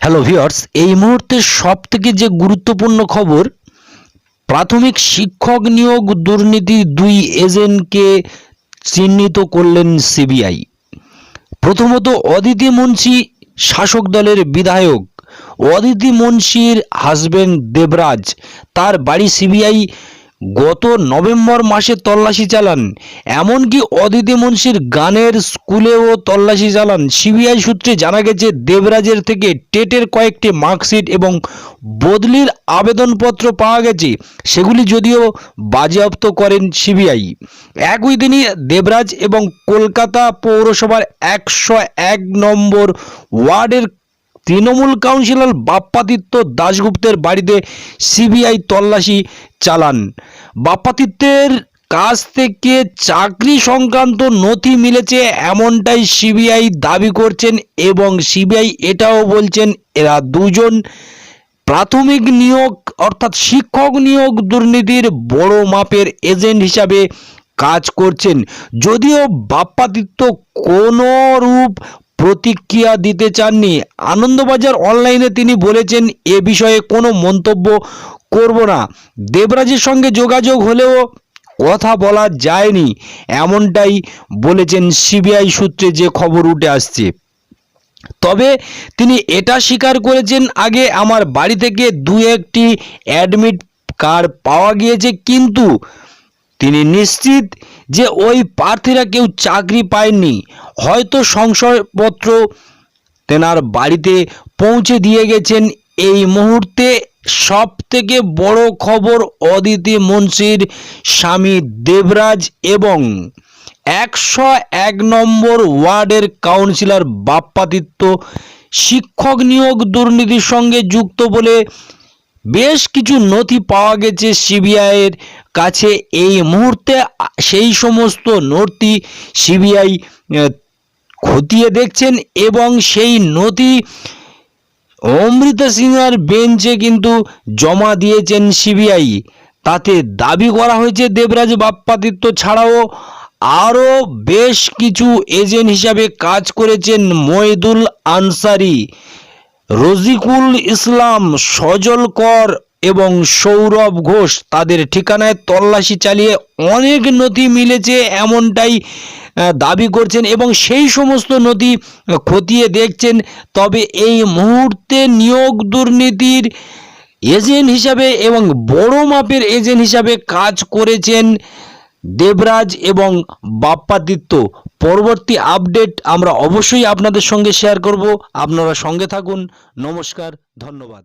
Hello viewers এই মুহূর্তে সব থেকে যে গুরুত্বপূর্ণ খবর, প্রাথমিক শিক্ষক নিয়োগ দুর্নীতি দুই এজেন্টকে চিহ্নিত করলেন সিবিআই। প্রথমত, অদিতি মুন্সি, শাসক দলের বিধায়ক। অদিতি মুন্সির হাজবেন্ড দেবরাজ, তার বাড়ি সিবিআই গত নভেম্বর মাসে তল্লাশি চালান, এমনকি অদিতি মুন্সির গানের স্কুলেও তল্লাশি চালান। সিবিআই সূত্রে জানা গেছে, দেবরাজের থেকে টেটের কয়েকটি মার্কশিট এবং বদলির আবেদনপত্র পাওয়া গেছে। সেগুলি যদিও বাজেয়াপ্ত করেন সিবিআই। একই দিনই দেবরাজ এবং কলকাতা পৌরসভার একশো এক নম্বর ওয়ার্ডের তৃণমূল কাউন্সিলর বাপ্পাদিত্য দাশগুপ্তের বাড়িতে সিবিআই তল্লাশি চালান। বাপ্পাদিত্যের কাছ থেকে চাকরি সংক্রান্ত নথি মিলেছে এমনটাই সিবিআই দাবি করছেন এবং সিবিআই এটাও বলছেন এরা দুজন প্রাথমিক নিয়োগ অর্থাৎ শিক্ষক নিয়োগ দুর্নীতির বড় মাপের এজেন্ট হিসাবে কাজ করছেন। যদিও বাপ্পাদিত্য কোনো রূপ প্রতিক্রিয়া দিতে চাননি। আনন্দবাজার অনলাইনে তিনি বলেছেন, এ বিষয়ে কোনো মন্তব্য করব না। দেবরাজের সঙ্গে যোগাযোগ হলেও কথা বলা যায়নি। এমনটাই বলেছেন সিবিআই সূত্রে যে খবর উঠে আসছে। তবে তিনি এটা স্বীকার করেছেন, আগে আমার বাড়ি থেকে দু একটি অ্যাডমিট কার্ড পাওয়া গিয়েছে, কিন্তু তিনি নিশ্চিত যে ওই প্রার্থীরা কেউ চাকরি পায়নি। হয়তো সংশয়পত্র তেনার বাড়িতে পৌঁছে দিয়ে গেছেন। এই মুহূর্তে সব থেকে বড় খবর অদিতি মুন্সির স্বামী দেবরাজ এবং একশো এক নম্বর ওয়ার্ডের কাউন্সিলর বাপ্পাদিত্য শিক্ষক নিয়োগ দুর্নীতির সঙ্গে যুক্ত বলে বেশ কিছু নথি পাওয়া গেছে সিবিআইয়ের কাছে। এই মুহূর্তে সেই সমস্ত নথি সিবিআই খতিয়ে দেখছেন এবং সেই নথি অমৃতা সিংহার বেঞ্চে কিন্তু জমা দিয়েছেন সিবিআই তাতে দাবি করা হয়েছে দেবরাজ বাপ্পাদিত্য ছাড়াও আরও বেশ কিছু এজেন্ট হিসাবে কাজ করেছেন মহিদুল আনসারি। রজিকুল ইসলাম, সজল কর এবং সৌরভ ঘোষ তাদের ঠিকানায় তল্লাশি চালিয়ে অনেক নথি মিলেছে এমনটাই দাবি করছেন এবং সেই সমস্ত নথি খতিয়ে দেখছেন। তবে এই মুহূর্তে নিয়োগ দুর্নীতির এজেন্ট হিসাবে এবং বড় মাপের এজেন্ট হিসাবে কাজ করেছেন দেবরাজ এবং বাপ্পাদিত্য। পরবর্তী আপডেট আমরা অবশ্যই আপনাদের সঙ্গে শেয়ার করব। আপনারা সঙ্গে থাকুন। নমস্কার ধন্যবাদ।